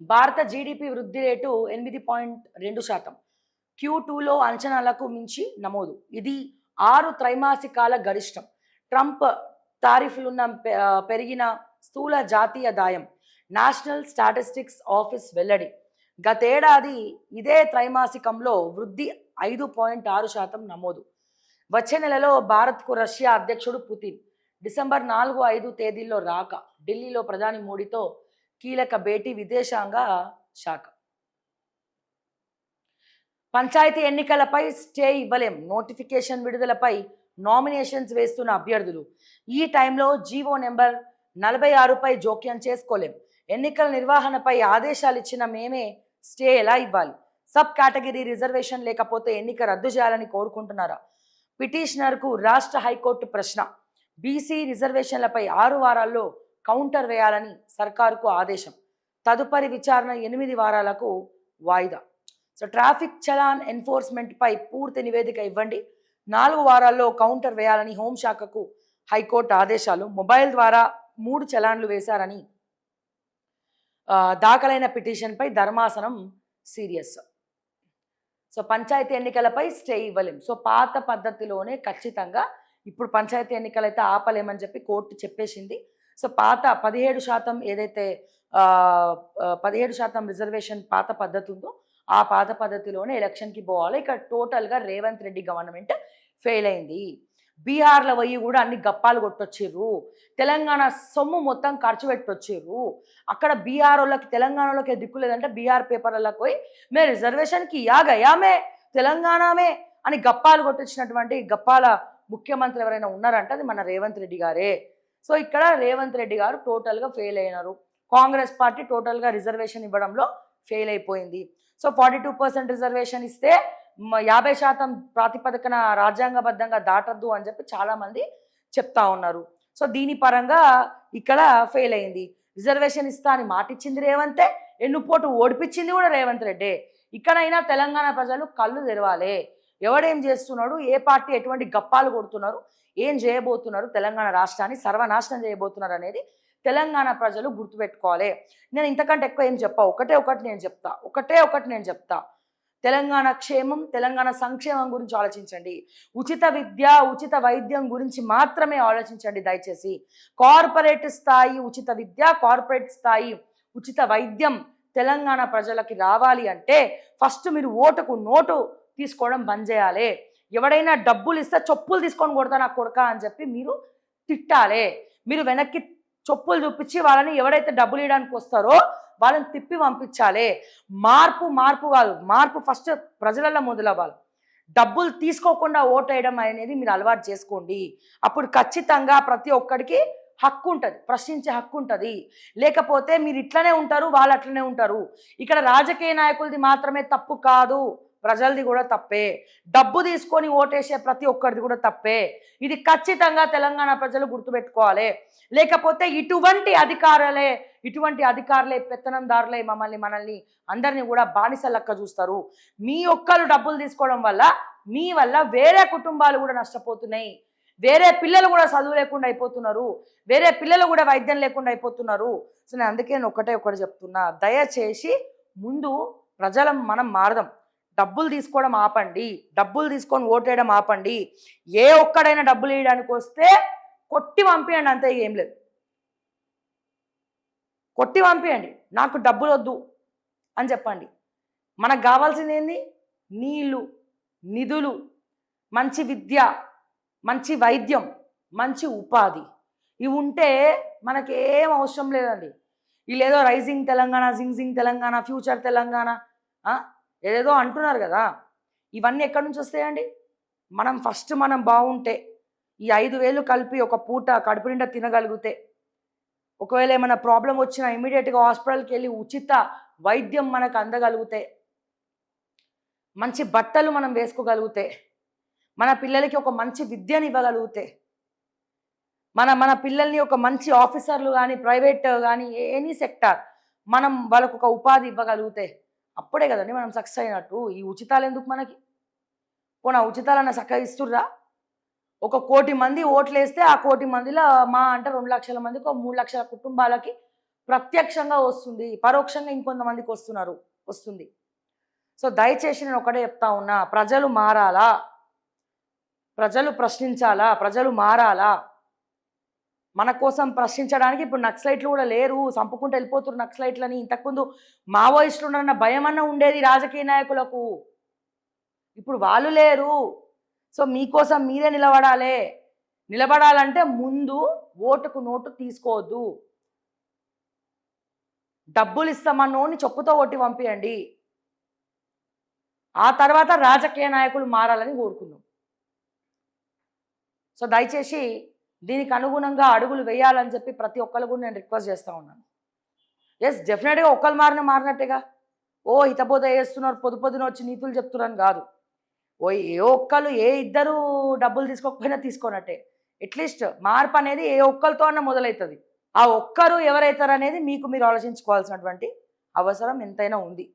భారత జీడిపి వృద్ధి రేటు ఎనిమిది పాయింట్ రెండు శాతం. క్యూ టూలో అంచనాలకు మించి నమోదు. ఇది ఆరు త్రైమాసికాల గరిష్టం. ట్రంప్ తారీఫులున్న పెరిగిన స్థూల జాతీయ దాయం. నేషనల్ స్టాటిస్టిక్స్ ఆఫీస్ వెల్లడి. గతేడాది ఇదే త్రైమాసికంలో వృద్ధి ఐదు పాయింట్ ఆరు శాతం నమోదు. వచ్చే నెలలో భారత్కు రష్యా అధ్యక్షుడు పుతిన్. డిసెంబర్ నాలుగు ఐదు తేదీల్లో రాక. ఢిల్లీలో ప్రధాని మోడీతో కీలక భేటీ విదేశాంగ శాఖ. పంచాయతీ ఎన్నికలపై స్టే ఇవ్వలేం. నోటిఫికేషన్ విడుదలపై నామినేషన్స్ వేస్తున్న అభ్యర్థులు. ఈ టైంలో జీవో నెంబర్ నలభై ఆరుపై జోక్యం చేసుకోలేం. ఎన్నికల నిర్వహణపై ఆదేశాలు ఇచ్చిన మేమే స్టే ఎలా ఇవ్వాలి? సబ్ కేటగిరీ రిజర్వేషన్ లేకపోతే ఎన్నిక రద్దు చేయాలని కోరుకుంటున్నారా? పిటిషనర్కు రాష్ట్ర హైకోర్టు ప్రశ్న. బీసీ రిజర్వేషన్లపై ఆరు వారాల్లో కౌంటర్ వేయాలని సర్కారుకు ఆదేశం. తదుపరి విచారణ ఎనిమిది వారాలకు వాయిదా. సో ట్రాఫిక్ చలాన్ ఎన్ఫోర్స్మెంట్పై పూర్తి నివేదిక ఇవ్వండి. నాలుగు వారాల్లో కౌంటర్ వేయాలని హోంశాఖకు హైకోర్టు ఆదేశాలు. మొబైల్ ద్వారా మూడు చలాన్లు వేశారని దాఖలైన పిటిషన్పై ధర్మాసనం సీరియస్. సో పంచాయతీ ఎన్నికలపై స్టే ఇవ్వలేం. సో పాత పద్ధతిలోనే ఖచ్చితంగా ఇప్పుడు పంచాయతీ ఎన్నికలైతే ఆపలేమని చెప్పి కోర్టు చెప్పేసింది. సో పాత పదిహేడు శాతం ఏదైతే పదిహేడు శాతం రిజర్వేషన్ పాత పద్ధతి ఉందో ఆ పాత పద్ధతిలోనే ఎలక్షన్కి పోవాలి. ఇక్కడ టోటల్గా రేవంత్ రెడ్డి గవర్నమెంట్ ఫెయిల్ అయింది. బీహార్లో పోయి కూడా అన్ని గప్పాలు కొట్టొచ్చిర్రు. తెలంగాణ సొమ్ము మొత్తం ఖర్చు పెట్టొచ్చిర్రు. అక్కడ బీహార్ వాళ్ళకి తెలంగాణలోకి దిక్కు లేదంటే బీహార్ పేపర్లకు పోయి మే రిజర్వేషన్కి యాగయామే తెలంగాణమే అని గప్పాలు కొట్టించినటువంటి గప్పాల ముఖ్యమంత్రి ఎవరైనా ఉన్నారంటే అది మన రేవంత్ రెడ్డి గారే. సో ఇక్కడ రేవంత్ రెడ్డి గారు టోటల్గా ఫెయిల్ అయినారు. కాంగ్రెస్ పార్టీ టోటల్గా రిజర్వేషన్ ఇవ్వడంలో ఫెయిల్ అయిపోయింది. So forty two percent reservation ఇస్తే యాభై శాతం ప్రాతిపదికన రాజ్యాంగబద్ధంగా దాటద్దు అని చెప్పి చాలామంది చెప్తా ఉన్నారు. సో దీని పరంగా ఇక్కడ ఫెయిల్ అయింది. రిజర్వేషన్ ఇస్తా అని మాటిచ్చింది రేవంతే ఎన్నుపోటు ఓడిపించింది కూడా రేవంత్ రెడ్డే. ఇక్కడైనా తెలంగాణ ప్రజలు కళ్ళు తెరవాలి. ఎవడేం చేస్తున్నాడు? ఏ పార్టీ ఎటువంటి గప్పాలు కొడుతున్నారు? ఏం చేయబోతున్నారు? తెలంగాణ రాష్ట్రాన్ని సర్వనాశనం చేయబోతున్నారు అనేది తెలంగాణ ప్రజలు గుర్తుపెట్టుకోవాలి. నేను ఇంతకంటే ఎక్కువ ఏం చెప్పా? ఒకటే ఒకటి నేను చెప్తా. ఒకటే ఒకటి నేను చెప్తా. తెలంగాణ క్షేమం తెలంగాణ సంక్షేమం గురించి ఆలోచించండి. ఉచిత విద్య ఉచిత వైద్యం గురించి మాత్రమే ఆలోచించండి దయచేసి. కార్పొరేట్ స్థాయి ఉచిత విద్య కార్పొరేట్ స్థాయి ఉచిత వైద్యం తెలంగాణ ప్రజలకి రావాలి అంటే ఫస్ట్ మీరు ఓటుకు నోటు తీసుకోవడం బంద్ చేయాలి. ఎవడైనా డబ్బులు ఇస్తే చొప్పులు తీసుకొని కొడతా నాకు కొడక అని చెప్పి మీరు తిట్టాలి. మీరు వెనక్కి చొప్పులు చూపించి వాళ్ళని ఎవడైతే డబ్బులు ఇవ్వడానికి వస్తారో వాళ్ళని తిప్పి పంపించాలి. మార్పు మార్పు కాదు మార్పు ఫస్ట్ ప్రజలలో మొదలవ్వాలి. డబ్బులు తీసుకోకుండా ఓటేయడం అనేది మీరు అలవాటు చేసుకోండి. అప్పుడు ఖచ్చితంగా ప్రతి ఒక్కడికి హక్కు ఉంటుంది ప్రశ్నించే హక్కు ఉంటుంది లేకపోతే మీరు ఇట్లనే ఉంటారు వాళ్ళు అట్లనే ఉంటారు. ఇక్కడ రాజకీయ నాయకులది మాత్రమే తప్పు కాదు ప్రజలది కూడా తప్పే. డబ్బు తీసుకొని ఓటేసే ప్రతి ఒక్కరిది కూడా తప్పే. ఇది ఖచ్చితంగా తెలంగాణ ప్రజలు గుర్తుపెట్టుకోవాలి. లేకపోతే ఇటువంటి అధికారులే ఇటువంటి అధికారులే పెత్తనందారులే మమ్మల్ని మనల్ని అందరినీ కూడా బానిస లెక్క చూస్తారు. మీ ఒక్కరు డబ్బులు తీసుకోవడం వల్ల మీ వల్ల వేరే కుటుంబాలు కూడా నష్టపోతున్నాయి. వేరే పిల్లలు కూడా చదువు లేకుండా అయిపోతున్నారు. వేరే పిల్లలు కూడా వైద్యం లేకుండా అయిపోతున్నారు. సో నేను అందుకే నేను ఒకటే ఒకటి చెప్తున్నా. దయచేసి ముందు ప్రజల మనం మారదాం. డబ్బులు తీసుకోవడం ఆపండి. డబ్బులు తీసుకొని ఓటేయడం ఆపండి. ఏ ఒక్కడైనా డబ్బులు వేయడానికి వస్తే కొట్టి పంపించండి అంతే ఏం లేదు. కొట్టి పంపించండి నాకు డబ్బులు వద్దు అని చెప్పండి. మనకు కావాల్సింది ఏంది? నీళ్ళు నిధులు మంచి విద్య మంచి వైద్యం మంచి ఉపాధి. ఇవి ఉంటే మనకి ఏం అవసరం లేదండి. వీళ్ళేదో రైజింగ్ తెలంగాణ జింగ్ తెలంగాణ ఫ్యూచర్ తెలంగాణ ఏదేదో అంటున్నారు కదా. ఇవన్నీ ఎక్కడి నుంచి వస్తాయండి? మనం ఫస్ట్ మనం బాగుంటే ఈ ఐదు వేలు కలిపి ఒక పూట కడుపు నిండా తినగలిగితే ఒకవేళ ఏమైనా ప్రాబ్లం వచ్చినా ఇమీడియట్గా హాస్పిటల్కి వెళ్ళి ఉచిత వైద్యం మనకు అందగలిగితే మంచి బట్టలు మనం వేసుకోగలిగితే మన పిల్లలకి ఒక మంచి విద్యను ఇవ్వగలిగితే మన మన పిల్లల్ని ఒక మంచి ఆఫీసర్లు కానీ ప్రైవేట్ కానీ ఎనీ సెక్టార్ మనం వాళ్ళకు ఒక ఉపాధి ఇవ్వగలిగితే అప్పుడే కదండి మనం సక్సెస్ అయినట్టు. ఈ ఉచితాలు ఎందుకు మనకి? పోనా ఉచితాలన్న చక్కగా ఇస్తుర్రా ఒక కోటి మంది ఓట్లు వేస్తే ఆ కోటి మందిలో మా అంటే రెండు లక్షల మందికి ఒక మూడు లక్షల కుటుంబాలకి ప్రత్యక్షంగా వస్తుంది. పరోక్షంగా ఇంకొంతమందికి వస్తున్నారు వస్తుంది. సో దయచేసి నేను ఒకటే చెప్తా ఉన్నా ప్రజలు మారాలా? ప్రజలు ప్రశ్నించాలా? ప్రజలు మారాలా? మన కోసం ప్రశ్నించడానికి ఇప్పుడు నక్సలైట్లు కూడా లేరు. చంపుకుంటూ వెళ్ళిపోతున్నారు నక్సలైట్లని. ఇంతకుముందు మావోయిస్టులు ఉన్నారన్న భయం అన్న ఉండేది రాజకీయ నాయకులకు. ఇప్పుడు వాళ్ళు లేరు. సో మీకోసం మీరే నిలబడాలి. నిలబడాలంటే ముందు ఓటుకు నోటు తీసుకోవద్దు. డబ్బులు ఇస్తామన్నోని చెప్పుతో ఓటి పంపియండి. ఆ తర్వాత రాజకీయ నాయకులు మారాలని కోరుకుందాం. సో దయచేసి దీనికి అనుగుణంగా అడుగులు వేయాలని చెప్పి ప్రతి ఒక్కరు కూడా నేను రిక్వెస్ట్ చేస్తూ ఉన్నాను. ఎస్ డెఫినెట్గా ఒక్కరు మారిన మారినట్టేగా. ఓ హితబోధ వేస్తున్నారు పొద్దు పొద్దున వచ్చి నీతులు చెప్తున్నాను కాదు. ఓ ఏ ఒక్కరు ఏ ఇద్దరు డబ్బులు తీసుకోకపోయినా తీసుకోనట్టే. అట్లీస్ట్ మార్పు అనేది ఏ ఒక్కరితో అన్న మొదలవుతుంది ఆ ఒక్కరు ఎవరైతారనేది మీకు మీరు ఆలోచించుకోవాల్సినటువంటి అవసరం ఎంతైనా ఉంది.